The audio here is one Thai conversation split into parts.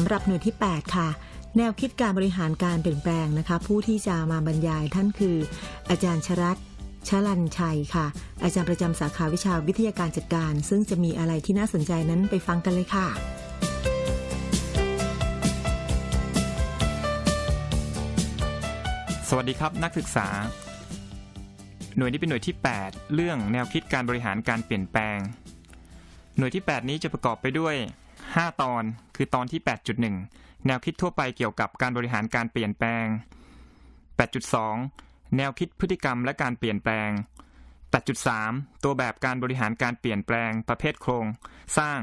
ำหรับหน่วยที่ 8 ค่ะ แนวคิดการบริหารการเปลี่ยนแปลงนะคะ ผู้ที่จะมาบรรยายท่านคือ อาจารย์ชรัตชลันชัยค่ะ อาจารย์ประจำสาขาวิชาวิทยาการจัดการ ซึ่งจะมีอะไรที่น่าสนใจนั้นไปฟังกันเลยค่ะสวัสดีครับนักศึกษา หน่วยนี้เป็นหน่วยที่ 8 เรื่องแนวคิดการบริหารการเปลี่ยนแปลง หน่วยที่ 8 นี้จะประกอบไปด้วย 5 ตอน คือตอนที่ 8.1 แนวคิดทั่วไปเกี่ยวกับการบริหารการเปลี่ยนแปลง 8.2 แนวคิดพฤติกรรมและการเปลี่ยนแปลง 8.3 ตัวแบบการบริหารการเปลี่ยนแปลง ประเภทโครง สร้าง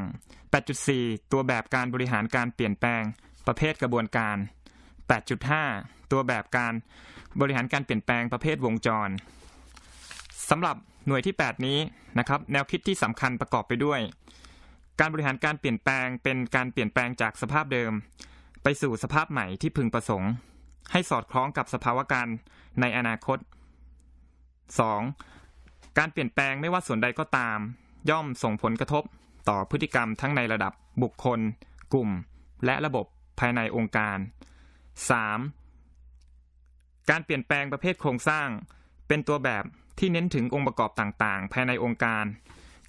8.4 ตัวแบบการบริหารการเปลี่ยนแปลง ประเภทกระบวนการ 8.5 ตัวแบบการบริหารการเปลี่ยนแปลงประเภทวงจรสำหรับหน่วยที่ 8 นี้นะครับ แนวคิดที่สำคัญประกอบไปด้วย การบริหารการเปลี่ยนแปลงเป็นการเปลี่ยนแปลงจากสภาพเดิม ไปสู่สภาพใหม่ที่พึงประสงค์ ให้สอดคล้องกับสภาวะการในอนาคต 2. การเปลี่ยนแปลงไม่ว่าส่วนใดก็ตาม ย่อมส่งผลกระทบต่อพฤติกรรมทั้งในระดับบุคคล กลุ่ม และระบบภายในองค์การ 3. การเปลี่ยนแปลงประเภทโครงสร้าง เป็นตัวแบบที่เน้นถึงองค์ประกอบต่างๆ ภายในองค์การ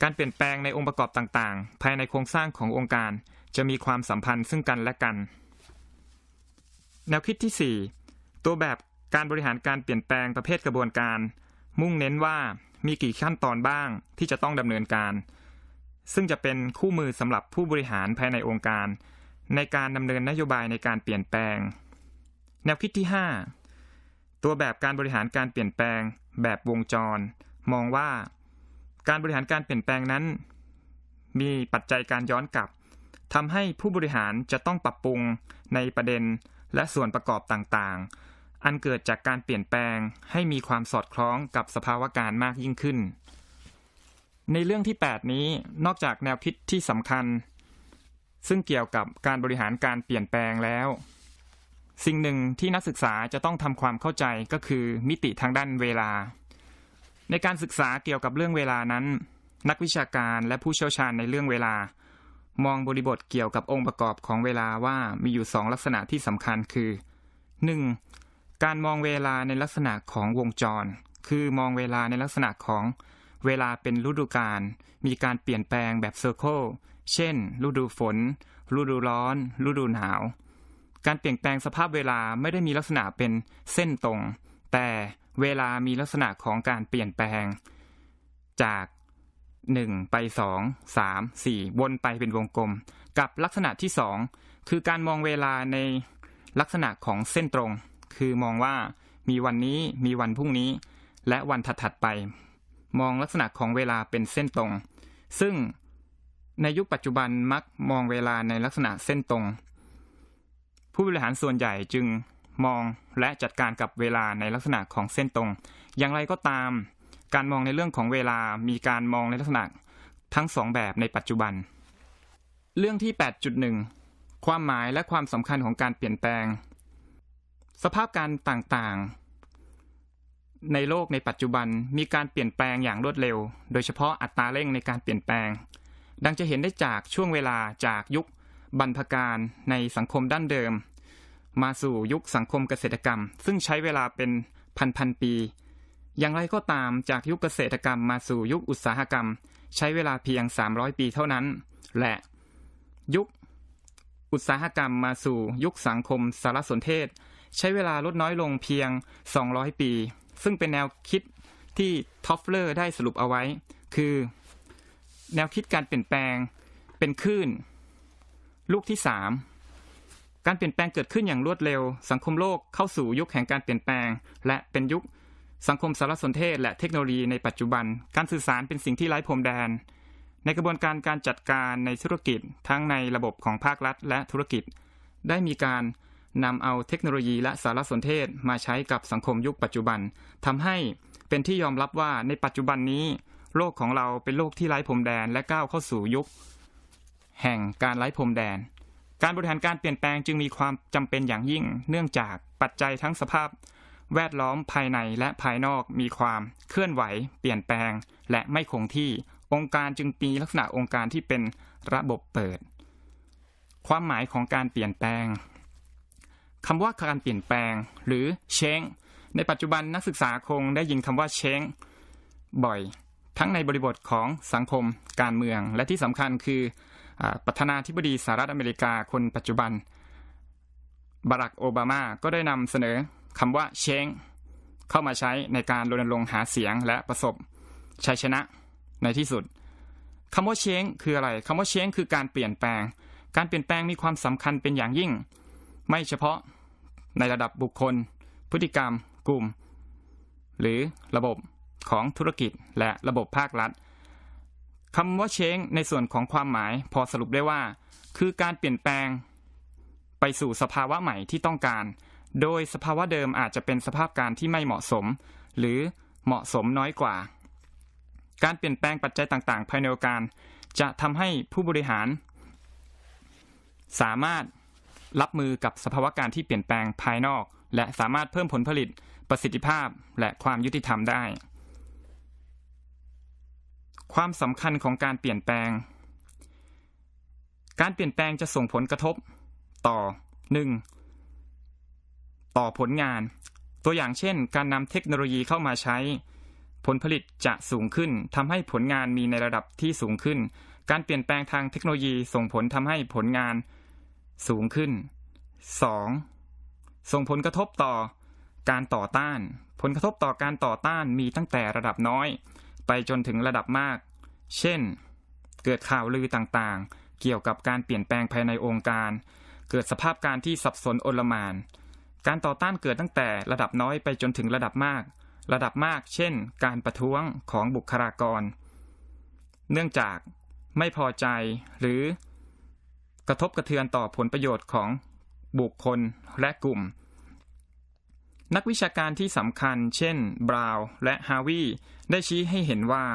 การเปลี่ยนแปลงในองค์ประกอบต่างๆ ภายในโครงสร้างขององค์การ จะมีความสัมพันธ์ซึ่งกันและกัน แนวคิดที่ 4 ตัวแบบการบริหารการเปลี่ยนแปลงประเภทกระบวนการ มุ่งเน้นว่ามีกี่ขั้นตอนบ้างที่จะต้องดำเนินการ ซึ่งจะเป็นคู่มือสำหรับผู้บริหารภายในองค์การ ในการดำเนินนโยบายในการเปลี่ยนแปลง แนวคิดที่ 5 ตัวแบบการบริหารการเปลี่ยนแปลง แบบวงจร มองว่า การบริหารการเปลี่ยนแปลงนั้น มีปัจจัยการย้อนกลับทำให้ผู้บริหารจะต้องปรับปรุงในประเด็นและส่วนประกอบต่างๆ อันเกิดจากการเปลี่ยนแปลงให้มีความสอดคล้องกับสภาวะการมากยิ่งขึ้น ในเรื่องที่ 8 นี้นอกจากแนวคิดที่สำคัญ ซึ่งเกี่ยวกับการบริหารการเปลี่ยนแปลงแล้ว สิ่งหนึ่งที่นักศึกษาจะต้องทำความเข้าใจก็คือมิติทางด้านเวลา ในการศึกษาเกี่ยวกับเรื่องเวลานั้น นักวิชาการและผู้เชี่ยวชาญในเรื่องเวลา มองบริบทเกี่ยวกับองค์ประกอบของเวลาว่ามีอยู่สองลักษณะที่สำคัญคือ 1. การมองเวลาในลักษณะของวงจร คือมองเวลาในลักษณะของเวลาเป็นฤดูกาลมีการเปลี่ยนแปลงแบบเซอร์เคิลเช่น ฤดูฝน ฤดูร้อน ฤดูหนาว การเปลี่ยนแปลงสภาพเวลาไม่ได้มีลักษณะเป็นเส้นตรง แต่ เวลามีลักษณะของการเปลี่ยนแปลง จาก1ไป2 3 4วนไปเป็นวงกลม กับลักษณะที่2คือการมองเวลาในลักษณะของเส้นตรง คือมองว่ามีวันนี้มีวันพรุ่งนี้ และวันถัดๆไป มองลักษณะของเวลาเป็นเส้นตรง ซึ่งในยุคปัจจุบันมักมองเวลาในลักษณะเส้นตรง ผู้บริหารส่วนใหญ่จึง มองและจัดการกับเวลาในลักษณะของเส้นตรง อย่างไรก็ตาม การมองในเรื่องของเวลามีการมองในลักษณะทั้งสองแบบในปัจจุบัน เรื่องที่ 8.1 ความหมายและความสำคัญของการเปลี่ยนแปลง สภาพการต่างๆ ในโลกในปัจจุบันมีการเปลี่ยนแปลงอย่างรวดเร็ว โดยเฉพาะอัตราเร่งในการเปลี่ยนแปลง ดังจะเห็นได้จากช่วงเวลาจากยุคบรรพการในสังคมด้านเดิม มาสู่ยุคสังคมเกษตรกรรม ซึ่งใช้เวลาเป็นพันพันปี อย่างไรก็ตามจากยุคเกษตรกรรมมาสู่ยุคอุตสาหกรรม ใช้เวลาเพียง 300 ปีเท่านั้น และยุคอุตสาหกรรมมาสู่ยุคสังคมสารสนเทศ ใช้เวลาลดน้อยลงเพียง 200 ปี ซึ่งเป็นแนวคิดที่ท็อฟเลอร์ได้สรุปเอาไว้ คือ แนวคิดการเปลี่ยนแปลงเป็นคลื่น ลูกที่3 การเปลี่ยนแปลงเกิดขึ้นอย่างรวดเร็ว สังคมโลกเข้าสู่ยุคแห่งการเปลี่ยนแปลง และเป็นยุค สังคมสารสนเทศ และเทคโนโลยีในปัจจุบัน การสื่อสารเป็นสิ่งที่ไร้พรมแดน ในกระบวนการการจัดการในธุรกิจ ทั้งในระบบของภาครัฐ และธุรกิจ ได้มีการนำเอาเทคโนโลยีและสารสนเทศมาใช้กับสังคมยุคปัจจุบันทำให้เป็นที่ยอมรับว่าในปัจจุบันนี้ โลกของเราเป็นโลกที่ไร้พรมแดน และก้าวเข้าสู่ยุค แห่งการไร้พรมแดน การบริหารการเปลี่ยนแปลงจึงมีความจำเป็นอย่างยิ่ง เนื่องจากปัจจัยทั้งสภาพ แวดล้อมภายในและภายนอกมีความเคลื่อนไหว เปลี่ยนแปลง และไม่คงที่ องค์การจึงมีลักษณะองค์การที่เป็นระบบเปิด ความหมายของการเปลี่ยนแปลงคำว่าการเปลี่ยนแปลง หรือ change ในปัจจุบันนักศึกษาคงได้ยินคำว่า change บ่อย ทั้งในบริบทของสังคม การเมือง และที่สำคัญคือ ประธานาธิบดีสหรัฐอเมริกาคนปัจจุบัน บารักโอบามาก็ได้นำเสนอคำว่า change เข้ามาใช้ในการรณรงค์หาเสียงและประสบชัยชนะในที่สุดคำว่า change คืออะไรคำว่า change คือการเปลี่ยนแปลง การเปลี่ยนแปลงมีความสำคัญเป็นอย่างยิ่ง ไม่เฉพาะในระดับบุคคล พฤติกรรม กลุ่ม หรือระบบของธุรกิจและระบบภาครัฐ คำว่า change ในส่วนของความหมายพอสรุปได้ว่า คือการเปลี่ยนแปลง ไปสู่สภาวะใหม่ที่ต้องการ โดยสภาวะเดิมอาจจะเป็นสภาพการที่ไม่เหมาะสม หรือเหมาะสมน้อยกว่า การเปลี่ยนแปลงปัจจัยต่างๆ ภายในองค์การ จะทำให้ผู้บริหาร สามารถรับมือกับสภาวะการที่เปลี่ยนแปลงภายนอก และสามารถเพิ่มผลผลิต ประสิทธิภาพ และความยุติธรรมได้ ความสำคัญของการเปลี่ยนแปลง การเปลี่ยนแปลงจะส่งผลกระทบ ต่อ 1. ต่อผลงาน ตัวอย่างเช่น การนำเทคโนโลยีเข้ามาใช้ ผลผลิตจะสูงขึ้นทำให้ผลงานมีในระดับที่สูงขึ้น การเปลี่ยนแปลงทางเทคโนโลยีส่งผลทำให้ผลงานสูงขึ้น 2. ส่งผลกระทบต่อการต่อต้าน ผลกระทบต่อการต่อต้านมีตั้งแต่ระดับน้อย ไปจนถึงระดับมาก เช่น เกิดข่าวลือต่างๆ เกี่ยวกับการเปลี่ยนแปลงภายในองค์การ เกิดสภาพการที่สับสนโอลมาน การต่อต้านเกิดตั้งแต่ระดับน้อยไปจนถึงระดับมาก ระดับมาก เช่น การประท้วงของบุคลากร เนื่องจากไม่พอใจหรือกระทบกระเทือนต่อผลประโยชน์ของบุคคลและกลุ่ม นักวิชาการที่สำคัญ เช่น บราวน์และฮาวีได้ชี้ให้เห็นว่า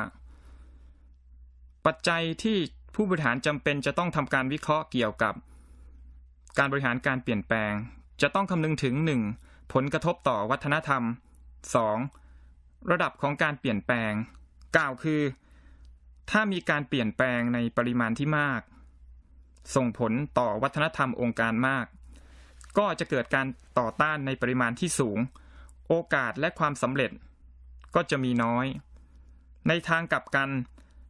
ปัจจัยที่ผู้บริหารจำเป็นจะต้องทำการวิเคราะห์เกี่ยวกับ การบริหารการเปลี่ยนแปลง จะต้องคำนึงถึง 1. ผลกระทบต่อวัฒนธรรม 2. ระดับของการเปลี่ยนแปลง กล่าวคือ ถ้ามีการเปลี่ยนแปลงในปริมาณที่มาก ส่งผลต่อวัฒนธรรมองค์การมาก ก็จะเกิดการต่อต้านในปริมาณที่สูง โอกาสและความสำเร็จ ก็จะมีน้อย ในทางกลับกัน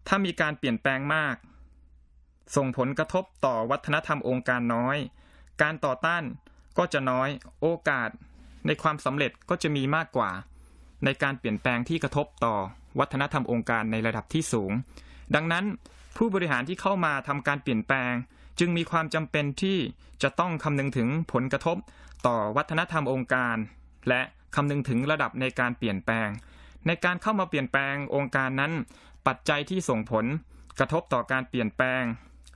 ถ้ามีการเปลี่ยนแปลงมาก ส่งผลกระทบต่อวัฒนธรรมองค์การน้อย การต่อต้านก็จะน้อย โอกาสในความสำเร็จก็จะมีมากกว่า ในการเปลี่ยนแปลงที่กระทบต่อวัฒนธรรมองค์การในระดับที่สูง ดังนั้นผู้บริหารที่เข้ามาทำการเปลี่ยนแปลง จึงมีความจำเป็นที่จะต้องคำนึงถึงผลกระทบต่อวัฒนธรรมองค์การ และคำนึงถึงระดับในการเปลี่ยนแปลง ในการเข้ามาเปลี่ยนแปลงองค์การนั้น ปัจจัยที่ส่งผล กระทบต่อการเปลี่ยนแปลง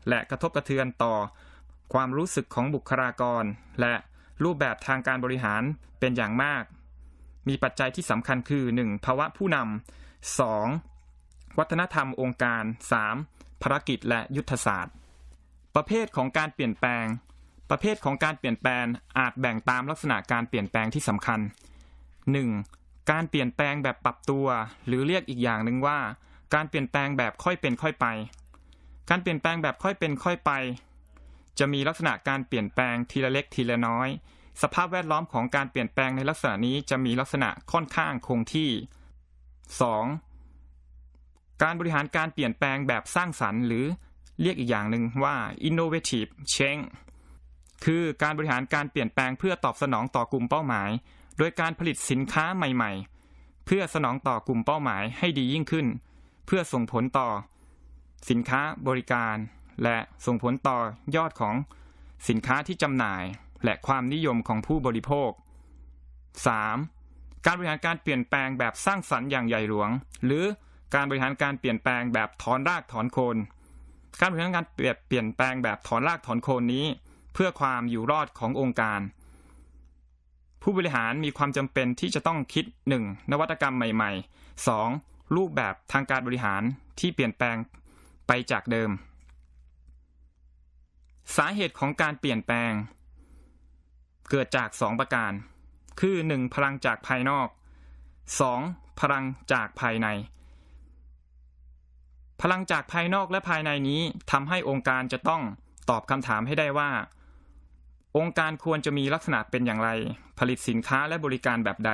และกระทบกระเทือนต่อ ความรู้สึกของบุคลากร และรูปแบบทางการบริหารเป็นอย่างมาก มีปัจจัยที่สำคัญคือ 1. ภาวะผู้นำ 2. วัฒนธรรมองค์การ 3. ภารกิจและยุทธศาสตร์ ประเภทของการเปลี่ยนแปลง ประเภทของการเปลี่ยนแปลงอาจแบ่งตามลักษณะการเปลี่ยนแปลงที่สำคัญ 1. การเปลี่ยนแปลงแบบปรับตัว หรือเรียกอีกอย่างหนึ่งว่า การเปลี่ยนแปลงแบบค่อยเป็นค่อยไป การเปลี่ยนแปลงแบบค่อยเป็นค่อยไป จะมีลักษณะการเปลี่ยนแปลงทีละเล็กทีละน้อย สภาพแวดล้อมของการเปลี่ยนแปลงในลักษณะนี้จะมีลักษณะค่อนข้างคงที่ 2. การบริหารการเปลี่ยนแปลงแบบสร้างสรรค์ หรือ เรียกอีกอย่างหนึ่งว่า innovative change คือการบริหารการเปลี่ยนแปลงเพื่อตอบสนองต่อกลุ่มเป้าหมาย โดยการผลิตสินค้าใหม่ๆ เพื่อสนองต่อกลุ่มเป้าหมายให้ดียิ่งขึ้น เพื่อส่งผลต่อ สินค้าบริการ และส่งผลต่อยอดของสินค้าที่จำหน่าย และความนิยมของผู้บริโภค 3. การบริหารการเปลี่ยนแปลงแบบสร้างสรรค์อย่างใหญ่หลวง หรือการบริหารการเปลี่ยนแปลงแบบถอนรากถอนโคน การบริหารการเปลี่ยนแปลงแบบถอนรากถอนโคนนี้ เพื่อความอยู่รอดขององค์การ ผู้บริหารมีความจำเป็นที่จะต้องคิด 1. นวัตกรรมใหม่ ๆ 2. รูปแบบทางการบริหารที่เปลี่ยนแปลงไปจากเดิม สาเหตุของการเปลี่ยนแปลง เกิดจาก 2 ประการ คือ 1. พลังจากภายนอก 2. พลังจากภายใน พลังจากภายนอกและภายในนี้ทำให้องค์การจะต้องตอบคำถามให้ได้ว่า องค์การควรจะมีลักษณะเป็นอย่างไร ผลิตสินค้าและบริการแบบใด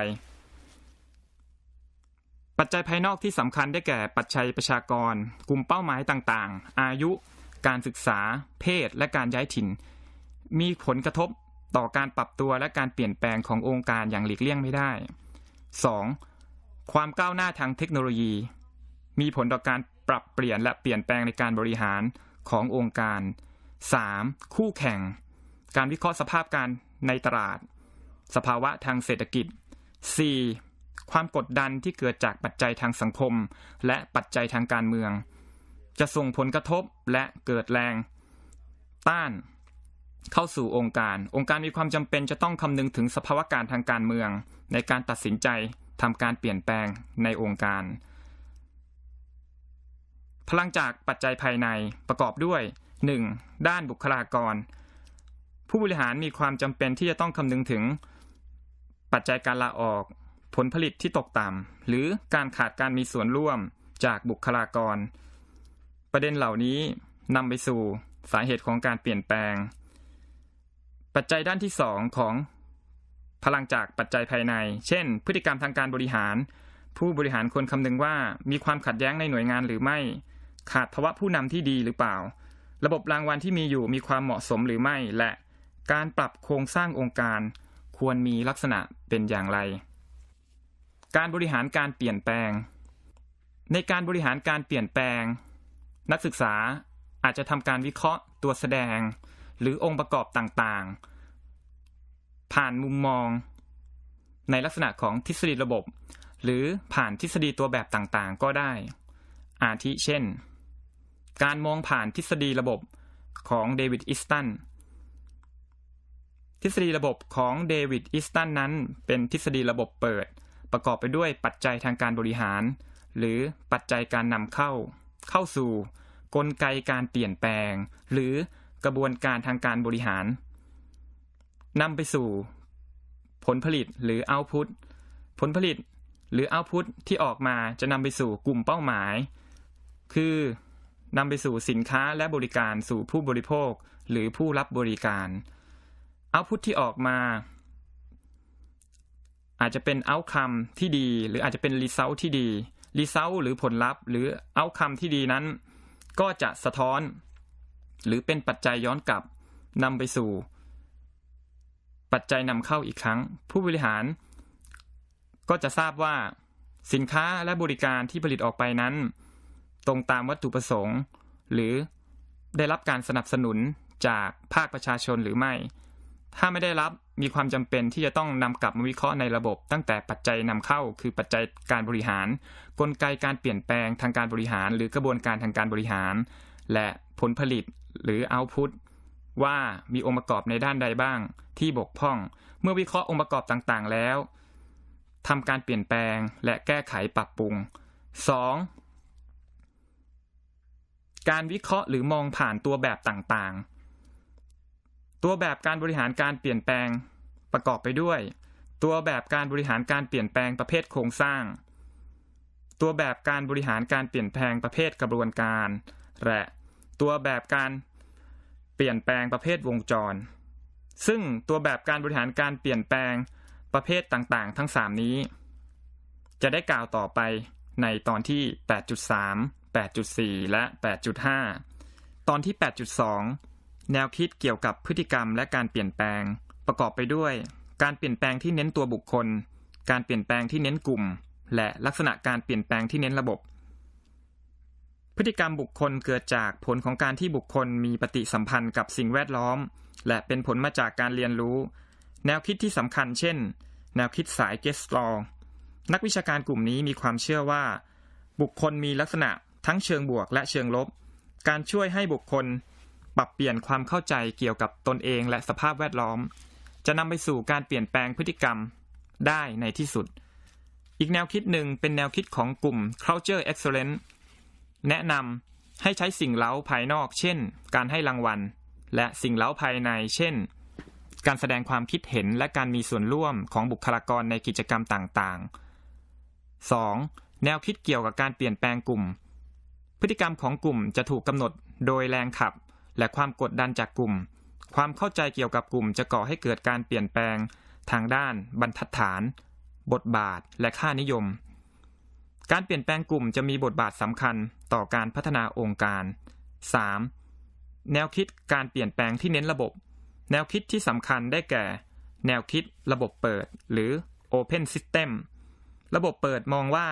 ปัจจัยภายนอกที่สำคัญได้แก่ปัจจัยประชากร กลุ่มเป้าหมายต่างๆ อายุ การศึกษา เพศ และการย้ายถิ่น มีผลกระทบต่อการปรับตัวและการเปลี่ยนแปลงขององค์การอย่างหลีกเลี่ยงไม่ได้ 2. ความก้าวหน้าทางเทคโนโลยี มีผลต่อการ ปรับเปลี่ยนและเปลี่ยนแปลงในการบริหารขององค์การ 3. คู่แข่ง การวิเคราะห์สภาพการในตลาด สภาวะทางเศรษฐกิจ 4. ความกดดันที่เกิดจากปัจจัยทางสังคม และปัจจัยทางการเมือง จะส่งผลกระทบและเกิดแรง ต้าน เข้าสู่องค์การ องค์การมีความจำเป็นจะต้องคำนึงถึงสภาวะการทางการเมือง ในการตัดสินใจทำการเปลี่ยนแปลงในองค์การ พลังจากปัจจัยภายในประกอบด้วย 1. ด้านบุคลากร ผู้บริหารมีความจำเป็นที่จะต้องคำนึงถึง ปัจจัยการลาออก ผลผลิตที่ตกต่ำหรือการขาดการมีส่วนร่วมจากบุคลากร ประเด็นเหล่านี้นำไปสู่สาเหตุของการเปลี่ยนแปลง ปัจจัยด้านที่ 2 ของพลังจากปัจจัยภายใน เช่น พฤติกรรมทางการบริหาร ผู้บริหารควรคำนึงว่ามีความขัดแย้งในหน่วยงานหรือไม่ ขาดภาวะผู้นำที่ดีหรือเปล่า ระบบรางวัลที่มีอยู่มีความเหมาะสมหรือไม่ และการปรับโครงสร้างองค์การ ควรมีลักษณะเป็นอย่างไร การบริหารการเปลี่ยนแปลง ในการบริหารการเปลี่ยนแปลง นักศึกษาอาจจะทำการวิเคราะห์ตัวแสดง หรือองค์ประกอบต่างๆ ผ่านมุมมอง ในลักษณะของทฤษฎีระบบ หรือผ่านทฤษฎีตัวแบบต่างๆ ก็ได้ อาทิเช่น การมองผ่านทฤษฎีระบบของเดวิดอิสตันทฤษฎีระบบของเดวิดอิสตันนั้น เป็นทฤษฎีระบบเปิด ประกอบไปด้วยปัจจัยทางการบริหาร หรือปัจจัยการนำเข้า เข้าสู่ กลไกการเปลี่ยนแปลง หรือกระบวนการทางการบริหารนำไปสู่ ผลผลิตหรือ output ผลผลิตหรือ output ที่ออกมาจะนำไปสู่กลุ่มเป้าหมาย คือ นำไปสู่สินค้าและบริการสู่ผู้บริโภคหรือผู้รับบริการ output ที่ออกมา อาจจะเป็น outcome ที่ดี หรืออาจจะเป็น result ที่ดี result หรือผลลัพธ์ หรือ outcome ที่ดีนั้น ก็จะสะท้อน หรือเป็นปัจจัยย้อนกลับนำไปสู่ ปัจจัยนำเข้าอีกครั้ง ผู้บริหาร ก็จะทราบว่าสินค้าและบริการที่ผลิตออกไปนั้น ตรงตามวัตถุประสงค์ หรือได้รับการสนับสนุนจากภาคประชาชนหรือไม่ ถ้าไม่ได้รับมีความจำเป็นที่จะต้องนำกลับมาวิเคราะห์ในระบบ ตั้งแต่ปัจจัยนำเข้า คือปัจจัยการบริหาร กลไกการเปลี่ยนแปลงทางการบริหาร หรือกระบวนการทางการบริหาร และผลผลิตหรือ output ว่ามีองค์ประกอบในด้านใดบ้าง ที่บกพร่อง เมื่อวิเคราะห์องค์ประกอบต่างๆแล้วทำการเปลี่ยนแปลงและแก้ไขปรับปรุง 2. การวิเคราะห์หรือมองผ่านตัวแบบต่างๆ ตัวแบบการบริหารการเปลี่ยนแปลงประกอบไปด้วย ตัวแบบการบริหารการเปลี่ยนแปลงประเภทโครงสร้าง ตัวแบบการบริหารการเปลี่ยนแปลงประเภทกระบวนการ และตัวแบบการเปลี่ยนแปลงประเภทวงจร ซึ่งตัวแบบการบริหารการเปลี่ยนแปลงประเภทต่างๆ ทั้ง 3 นี้ จะได้กล่าวต่อไปในตอนที่ 8.3 8.4 และ 8.5 ตอนที่ 8.2 แนวคิดเกี่ยวกับพฤติกรรมและการเปลี่ยนแปลง ประกอบไปด้วย การเปลี่ยนแปลงที่เน้นตัวบุคคล การเปลี่ยนแปลงที่เน้นกลุ่ม และลักษณะการเปลี่ยนแปลงที่เน้นระบบ พฤติกรรมบุคคลเกิดจากผลของการที่บุคคลมีปฏิสัมพันธ์กับสิ่งแวดล้อม และเป็นผลมาจากการเรียนรู้ แนวคิดที่สำคัญ เช่น แนวคิดสายเกสตรอนักวิชาการกลุ่มนี้มีความเชื่อว่า บุคคลมีลักษณะ ทั้งเชิงบวกและเชิงลบ การช่วยให้บุคคลปรับเปลี่ยนความเข้าใจเกี่ยวกับตนเองและสภาพแวดล้อม จะนำไปสู่การเปลี่ยนแปลงพฤติกรรมได้ในที่สุด อีกแนวคิดหนึ่งเป็นแนวคิดของกลุ่ม culture excellence แนะนำให้ใช้สิ่งเล้าภายนอก เช่น การให้รางวัล และสิ่งเล้าภายใน เช่น การแสดงความคิดเห็นและการมีส่วนร่วมของบุคลากรในกิจกรรมต่างๆ 2. แนวคิดเกี่ยวกับการเปลี่ยนแปลงกลุ่ม พฤติกรรมของกลุ่มจะถูกกำหนดโดยแรงขับ และความกดดันจากกลุ่ม ความเข้าใจเกี่ยวกับกลุ่มจะก่อให้เกิดการเปลี่ยนแปลง ทางด้าน บรรทัดฐาน บทบาท และค่านิยม การเปลี่ยนแปลงกลุ่มจะมีบทบาทสำคัญต่อการพัฒนาองค์การ 3. แนวคิดการเปลี่ยนแปลงที่เน้นระบบ แนวคิดที่สำคัญได้แก่ แนวคิดระบบเปิด หรือ Open System ระบบเปิดมองว่า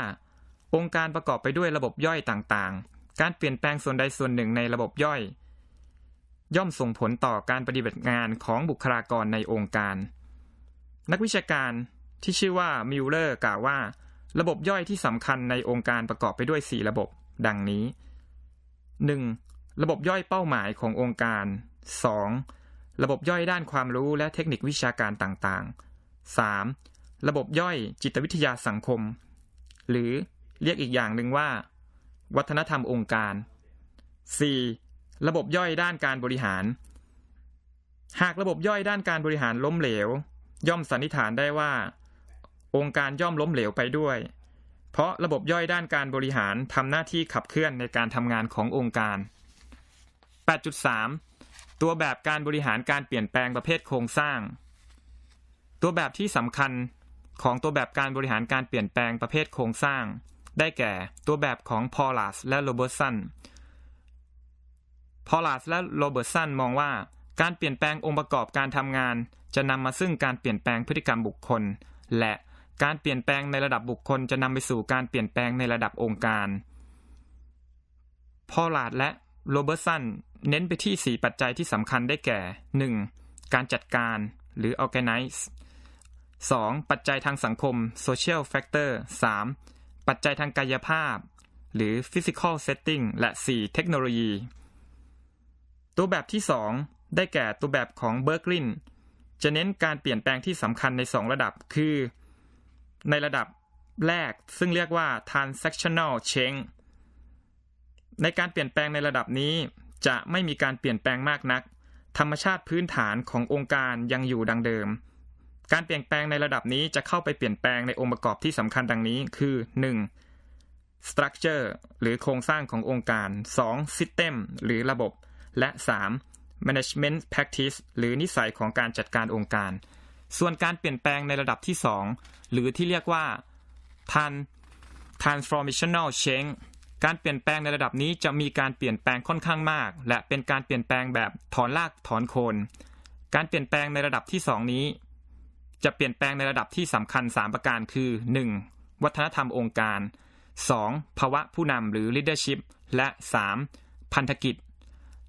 องค์การประกอบไปด้วยระบบย่อยต่างๆ การเปลี่ยนแปลงส่วนใดส่วนหนึ่งในระบบย่อย ย่อมส่งผลต่อการปฏิบัติงานของบุคลากรในองค์การ นักวิชาการที่ชื่อว่ามิลเลอร์กล่าวว่า ระบบย่อยที่สำคัญในองค์การประกอบไปด้วย 4 ระบบ ดังนี้ 1. ระบบย่อยเป้าหมายขององค์การ 2. ระบบย่อยด้านความรู้และเทคนิควิชาการต่างๆ 3. ระบบย่อยจิตวิทยาสังคม หรือเรียกอีกอย่างหนึ่งว่า วัฒนธรรมองค์การ 4. ระบบย่อยด้านการบริหาร หากระบบย่อยด้านการบริหารล้มเหลว ย่อมสันนิษฐานได้ว่า องค์การย่อมล้มเหลวไปด้วย เพราะระบบย่อยด้านการบริหารทำหน้าที่ขับเคลื่อนในการทำงานขององค์การ 8.3 ตัวแบบการบริหารการเปลี่ยนแปลงประเภทโครงสร้าง ตัวแบบที่สำคัญของตัวแบบการบริหารการเปลี่ยนแปลงประเภทโครงสร้าง ได้แก่ตัวแบบของพอล a สและโรเบิร์ตสันพอล a สและโรเบิร์ตสันมองว่า การเปลี่ยนแปลงองค์ประกอบการทำงาน จะนำมาซึ่งการเปลี่ยนแปลงพฤติกรรมบุคคล และการเปลี่ยนแปลงในระดับบุคคลจะนำไปสู่การเปลี่ยนแปลงในระดับองค์การ พอลาดและโรเบิร์ตสันเน้นไปที่ 4 ปัจจัยที่สำคัญได้แก่ 1. การจัดการหรือ organize 2. ปัจจัยทางสังคม social factor 3. ปัจจัยทางกายภาพ หรือ physical setting และ 4. เทคโนโลยี ตัวแบบที่ 2 ได้แก่ตัวแบบของเบิร์กลินจะเน้นการเปลี่ยนแปลงที่สำคัญใน 2 ระดับคือ ในระดับแรกซึ่งเรียกว่า transactional change ในการเปลี่ยนแปลงในระดับนี้ จะไม่มีการเปลี่ยนแปลงมากนัก ธรรมชาติพื้นฐานขององค์การยังอยู่ดังเดิม การเปลี่ยนแปลงในระดับนี้จะเข้าไปเปลี่ยนแปลงในองค์ประกอบที่สำคัญดังนี้ คือ 1. structure หรือโครงสร้างขององค์การ 2. system หรือระบบ และ 3. management practice หรือนิสัยของการจัดการองค์การ ส่วนการเปลี่ยนแปลงในระดับที่ 2 หรือที่เรียกว่า tran transformational change การเปลี่ยนแปลงในระดับนี้จะมีการเปลี่ยนแปลงค่อนข้างมาก และเป็นการเปลี่ยนแปลงแบบถอนรากถอนโคน การเปลี่ยนแปลงในระดับที่ 2 นี้ จะเปลี่ยนแปลงในระดับที่สำคัญ 3 ประการคือ 1. วัฒนธรรมองค์การ 2. ภาวะผู้นำหรือ leadership และ 3. พันธกิจ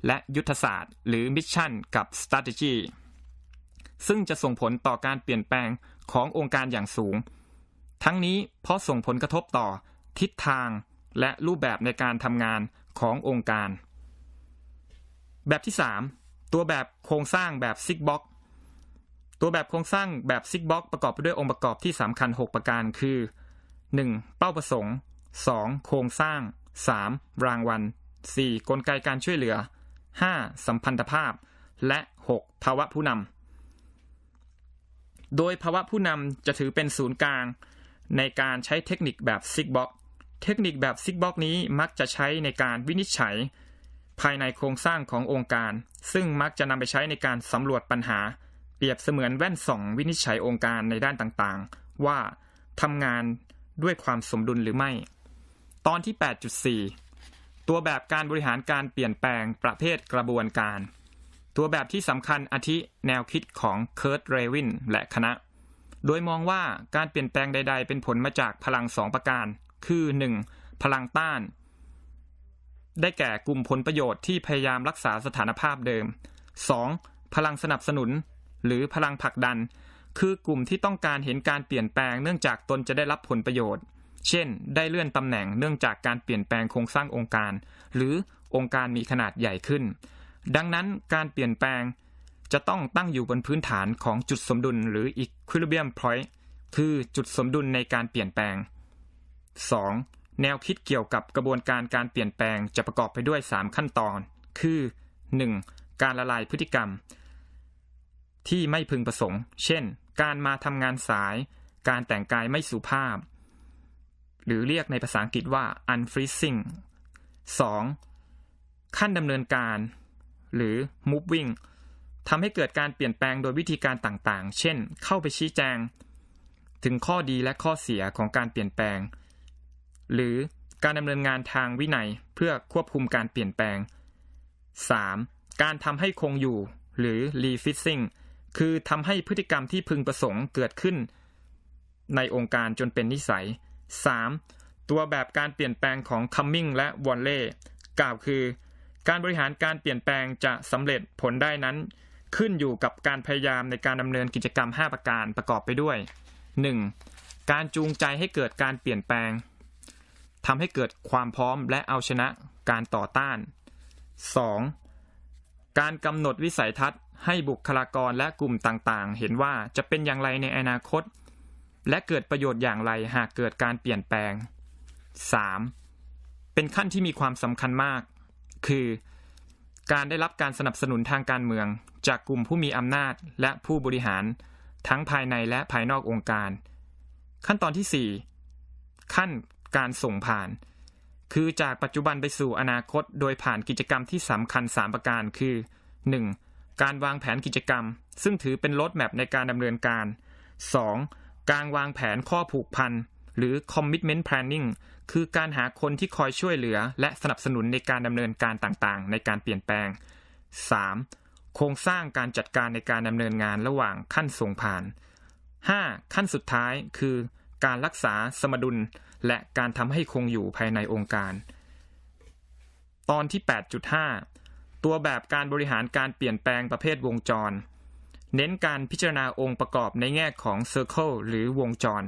และยุทธศาสตร์ หรือ mission กับ strategy ซึ่งจะส่งผลต่อการเปลี่ยนแปลงขององค์การอย่างสูง ทั้งนี้เพราะส่งผลกระทบต่อทิศทางและรูปแบบในการทำงานขององค์การ แบบที่ 3 ตัวแบบโครงสร้างแบบซิกบ็อก ตัวแบบโครงสร้างแบบซิกบ็อกประกอบไปด้วยองค์ประกอบที่สำคัญ 6 ประการคือ 1. เป้าประสงค์ 2. โครงสร้าง 3. รางวัล 4. กลไกการช่วยเหลือ 5. สัมพันธภาพ และ 6. ภาวะผู้นำ โดยภาวะผู้นำจะถือเป็นศูนย์กลาง ในการใช้เทคนิคแบบซิกบ็อกเทคนิคแบบซิกบ็อกนี้มักจะใช้ในการวินิจฉัย ภายในโครงสร้างขององค์การ ซึ่งมักจะนำไปใช้ในการสำรวจปัญหา เปรียบเสมือนแว่นส่องวินิจฉัยองค์การในด้านต่างๆ ว่าทำงานด้วยความสมดุลหรือไม่ ตอนที่ 8.4 ตัวแบบการบริหารการเปลี่ยนแปลงประเภทกระบวนการ ตัวแบบที่สำคัญอาทิแนวคิดของเคิร์ตเรวินและคณะ โดยมองว่าการเปลี่ยนแปลงใด ๆ เป็นผลมาจากพลังสองประการ คือ 1. พลังต้าน ได้แก่กลุ่มผลประโยชน์ที่พยายามรักษาสถานภาพเดิม 2. พลังสนับสนุน หรือพลังผลักดัน คือกลุ่มที่ต้องการเห็นการเปลี่ยนแปลงเนื่องจากตนจะได้รับผลประโยชน์ เช่น ได้เลื่อนตำแหน่งเนื่องจากการเปลี่ยนแปลงโครงสร้างองค์การ หรือองค์การมีขนาดใหญ่ขึ้น ดังนั้นการเปลี่ยนแปลงจะต้องตั้งอยู่บนพื้นฐานของจุดสมดุลหรือ equilibrium point คือจุดสมดุลในการเปลี่ยนแปลง 2. แนวคิดเกี่ยวกับกระบวนการการเปลี่ยนแปลงจะประกอบไปด้วย 3 ขั้นตอน คือ 1. การละลายพฤติกรรม ที่ไม่พึงประสงค์ เช่น การมาทำงานสาย การแต่งกายไม่สุภาพ หรือเรียกในภาษาอังกฤษว่า unfreezing 2. ขั้นดำเนินการ หรือ moving ทำให้เกิดการเปลี่ยนแปลงโดยวิธีการต่างๆ เช่น เข้าไปชี้แจง ถึงข้อดีและข้อเสียของการเปลี่ยนแปลง หรือการดำเนินงานทางวินัยเพื่อควบคุมการเปลี่ยนแปลง 3. การทำให้คงอยู่ หรือ refixing คือทำให้พฤติกรรมที่พึงประสงค์เกิดขึ้น ในองค์การจนเป็นนิสัย 3. ตัวแบบการเปลี่ยนแปลงของ Cumming และ w a l l e กล่าวคือ การบริหารการเปลี่ยนแปลงจะสำเร็จผลได้นั้น ขึ้นอยู่กับการพยายามในการดำเนินกิจกรรม 5 ประการประกอบไปด้วย 1. การจูงใจให้เกิดการเปลี่ยนแปลงทำให้เกิดความพร้อมและเอาชนะการต่อต้าน 2. การกำหนดวิสัยทัศน์ ให้บุคลากรและกลุ่มต่างๆ เห็นว่าจะเป็นอย่างไรในอนาคต และเกิดประโยชน์อย่างไรหากเกิดการเปลี่ยนแปลง 3. เป็นขั้นที่มีความสำคัญมาก คือ การได้รับการสนับสนุนทางการเมือง จากกลุ่มผู้มีอำนาจและผู้บริหาร ทั้งภายในและภายนอกองค์การ ขั้นตอนที่ 4 ขั้นการส่งผ่าน คือจากปัจจุบันไปสู่อนาคต โดยผ่านกิจกรรมที่สำคัญ 3 ประการคือ 1. การวางแผนกิจกรรม ซึ่งถือเป็นรถแมพในการดำเนินการ 2. การวางแผนข้อผูกพันหรือ commitment planning คือการหาคนที่คอยช่วยเหลือ และสนับสนุนในการดำเนินการต่างๆ ในการเปลี่ยนแปลง 3. โครงสร้างการจัดการในการดำเนินงานระหว่างขั้นส่งผ่าน 5. ขั้นสุดท้ายคือ การรักษาสมดุล และการทำให้คงอยู่ภายในองค์การ ตอนที่ 8.5 ตัวแบบการบริหารการเปลี่ยนแปลงประเภทวงจร เน้นการพิจารณาองค์ประกอบในแง่ของ Circle หรือวงจร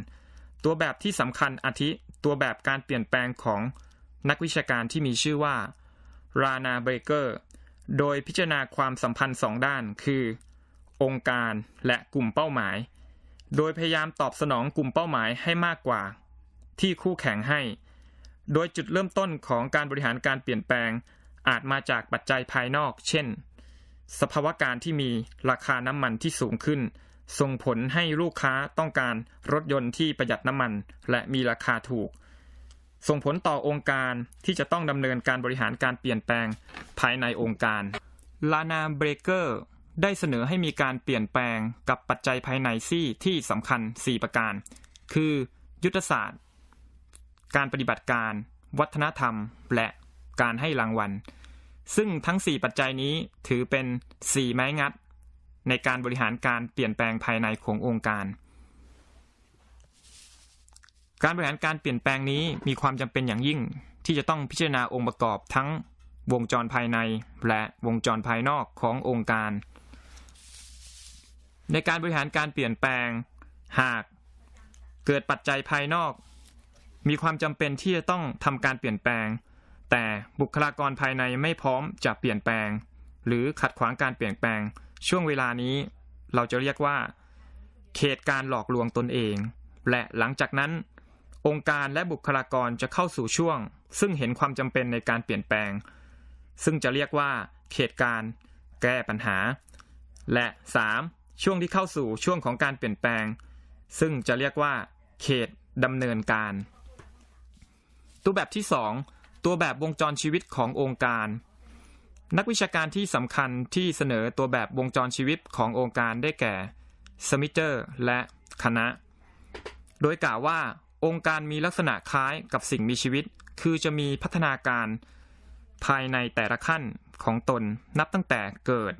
ตัวแบบที่สำคัญอาทิ ตัวแบบการเปลี่ยนแปลงของนักวิชาการที่มีชื่อว่า Rana Baker โดยพิจารณาความสัมพันธ์สองด้านคือ องค์การและกลุ่มเป้าหมาย โดยพยายามตอบสนองกลุ่มเป้าหมายให้มากกว่า ที่คู่แข่งให้ โดยจุดเริ่มต้นของการบริหารการเปลี่ยนแปลง อาจมาจากปัจจัยภายนอก เช่น สภาวะการที่มีราคาน้ำมันที่สูงขึ้น ส่งผลให้ลูกค้าต้องการรถยนต์ที่ประหยัดน้ำมัน และมีราคาถูก ส่งผลต่อองค์การที่จะต้องดำเนินการบริหารการเปลี่ยนแปลงภายในองค์การลานาเบรเกอร์ได้เสนอให้มีการเปลี่ยนแปลงกับปัจจัยภายในซี่ที่สำคัญ 4 ประการ คือ ยุทธศาสตร์ การปฏิบัติการ วัฒนธรรม และ การให้รางวัล ซึ่งทั้ง 4 ปัจจัยนี้ถือเป็น 4 ไม้งัด ในการบริหารการเปลี่ยนแปลงภายในขององค์การ การบริหารการเปลี่ยนแปลงนี้มีความจำเป็นอย่างยิ่งที่จะต้องพิจารณาองค์ประกอบทั้งวงจรภายในและวงจรภายนอกขององค์การ ในการบริหารการเปลี่ยนแปลง หากเกิดปัจจัยภายนอก มีความจำเป็นที่จะต้องทำการเปลี่ยนแปลง แต่บุคลากรภายในไม่พร้อมจะเปลี่ยนแปลง หรือขัดขวางการเปลี่ยนแปลง ช่วงเวลานี้ เราจะเรียกว่า เขตการหลอกลวงตนเอง และหลังจากนั้น องค์การและบุคลากรจะเข้าสู่ช่วง ซึ่งเห็นความจำเป็นในการเปลี่ยนแปลง ซึ่งจะเรียกว่า เขตการแก้ปัญหา และ 3. ช่วงที่เข้าสู่ช่วงของการเปลี่ยนแปลง ซึ่งจะเรียกว่า เขตดำเนินการ ตัวแบบที่ 2 ตัวแบบวงจรชีวิตขององค์การ นักวิชาการที่สำคัญที่เสนอตัวแบบวงจรชีวิตขององค์การได้แก่สมิเตอร์และคณะ โดยกล่าวว่าองค์การมีลักษณะคล้ายกับสิ่งมีชีวิต คือจะมีพัฒนาการภายในแต่ละขั้นของตนนับตั้งแต่เกิด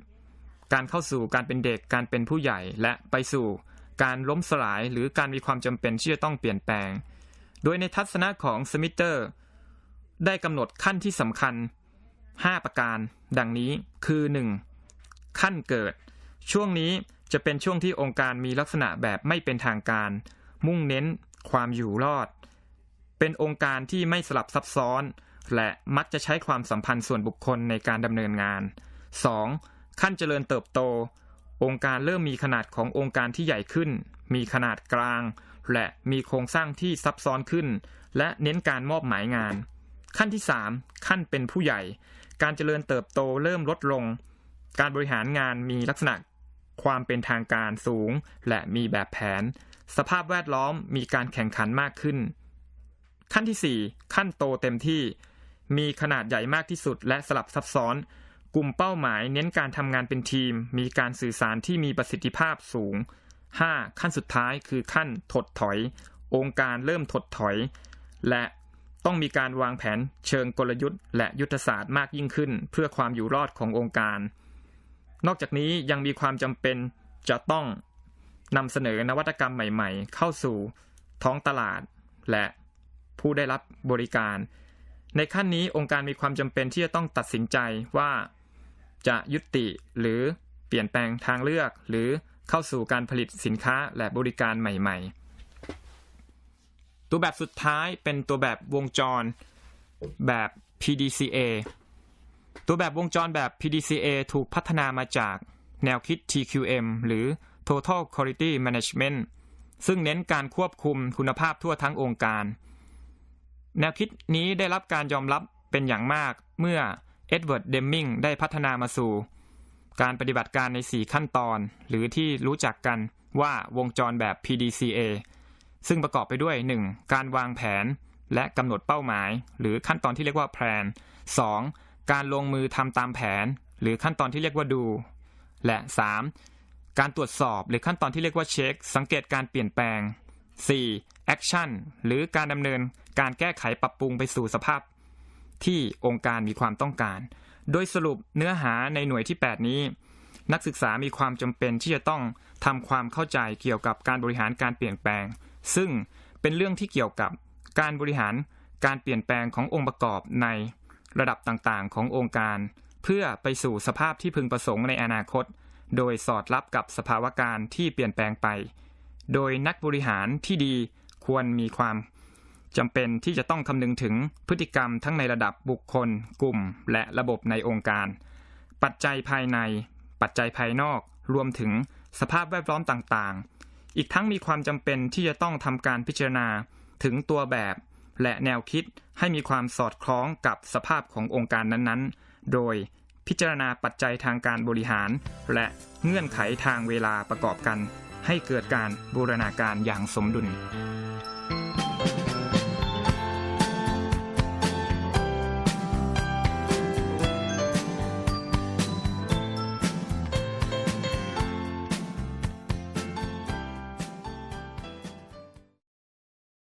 การเข้าสู่การเป็นเด็กการเป็นผู้ใหญ่และไปสู่การล้มสลายหรือการมีความจำเป็นที่จะต้องเปลี่ยนแปลง โดยในทัศนะของสมิเตอร์ ได้กำหนดขั้นที่สำคัญ 5 ประการ ดังนี้คือ 1. ขั้นเกิด ช่วงนี้จะเป็นช่วงที่องค์การมีลักษณะแบบไม่เป็นทางการ มุ่งเน้นความอยู่รอด เป็นองค์การที่ไม่สลับซับซ้อน และมักจะใช้ความสัมพันธ์ส่วนบุคคลในการดำเนินงาน 2. ขั้นเจริญเติบโต องค์การเริ่มมีขนาดขององค์การที่ใหญ่ขึ้น มีขนาดกลาง และมีโครงสร้างที่ซับซ้อนขึ้น และเน้นการมอบหมายงาน ขั้นที่ 3 ขั้นเป็นผู้ใหญ่ การเจริญเติบโตเริ่มลดลง การบริหารงานมีลักษณะความเป็นทางการสูง และมีแบบแผน สภาพแวดล้อมมีการแข่งขันมากขึ้น ขั้นที่ 4 ขั้นโตเต็มที่ มีขนาดใหญ่มากที่สุด และสลับซับซ้อน กลุ่มเป้าหมายเน้นการทำงานเป็นทีม มีการสื่อสารที่มีประสิทธิภาพสูง 5. ขั้นสุดท้ายคือขั้นถดถอย องค์การเริ่มถดถอย และ ต้องมีการวางแผนเชิงกลยุทธ์ และยุทธศาสตร์มากยิ่งขึ้น เพื่อความอยู่รอดขององค์การ นอกจากนี้ยังมีความจำเป็นจะต้องนำเสนอนวัตกรรมใหม่ ๆ เข้าสู่ท้องตลาด และผู้ได้รับบริการ ในขั้นนี้องค์การมีความจำเป็นที่จะต้องตัดสินใจว่าจะยุติหรือเปลี่ยนแปลงทางเลือก หรือเข้าสู่การผลิตสินค้าและบริการใหม่ ๆ ตัวแบบสุดท้ายเป็นตัวแบบวงจรแบบ PDCA ตัวแบบวงจรแบบ PDCA ถูกพัฒนามาจากแนวคิด TQM หรือ Total Quality Management ซึ่งเน้นการควบคุมคุณภาพทั่วทั้งองค์การ แนวคิดนี้ได้รับการยอมรับเป็นอย่างมากเมื่อเอ็ดเวิร์ด เดมมิงได้พัฒนามาสู่ การปฏิบัติการใน 4 ขั้นตอน หรือที่รู้จักกันว่าวงจรแบบ PDCA ซึ่งประกอบไปด้วย 1. การวางแผน และกำหนดเป้าหมาย หรือขั้นตอนที่เรียกว่า plan 2. การลงมือทำตามแผน หรือขั้นตอนที่เรียกว่าดู และ 3. การตรวจสอบหรือขั้นตอนที่เรียกว่าเช็ค สังเกตการเปลี่ยนแปลง 4. action หรือการดำเนินการแก้ไขปรับปรุงไปสู่สภาพ ที่องค์การมีความต้องการ โดยสรุปเนื้อหาในหน่วยที่ 8 นี้ นักศึกษามีความจำเป็นที่จะต้องทำความเข้าใจเกี่ยวกับการบริหารการเปลี่ยนแปลง ซึ่งเป็นเรื่องที่เกี่ยวกับการบริหารการเปลี่ยนแปลงขององค์ประกอบในระดับต่างๆ ขององค์การ เพื่อไปสู่สภาพที่พึงประสงค์ในอนาคต โดยสอดรับกับสภาวะการที่เปลี่ยนแปลงไป โดยนักบริหารที่ดีควรมีความจำเป็นที่จะต้องคำนึงถึงพฤติกรรมทั้งในระดับบุคคล กลุ่ม และระบบในองค์การ ปัจจัยภายใน ปัจจัยภายนอก รวมถึงสภาพแวดล้อมต่างๆ อีกทั้งมีความจำเป็นที่จะต้องทำการพิจารณาถึงตัวแบบ และแนวคิดให้มีความสอดคล้องกับสภาพขององค์การนั้นๆ โดยพิจารณาปัจจัยทางการบริหาร และเงื่อนไขทางเวลาประกอบกัน ให้เกิดการบูรณาการอย่างสมดุล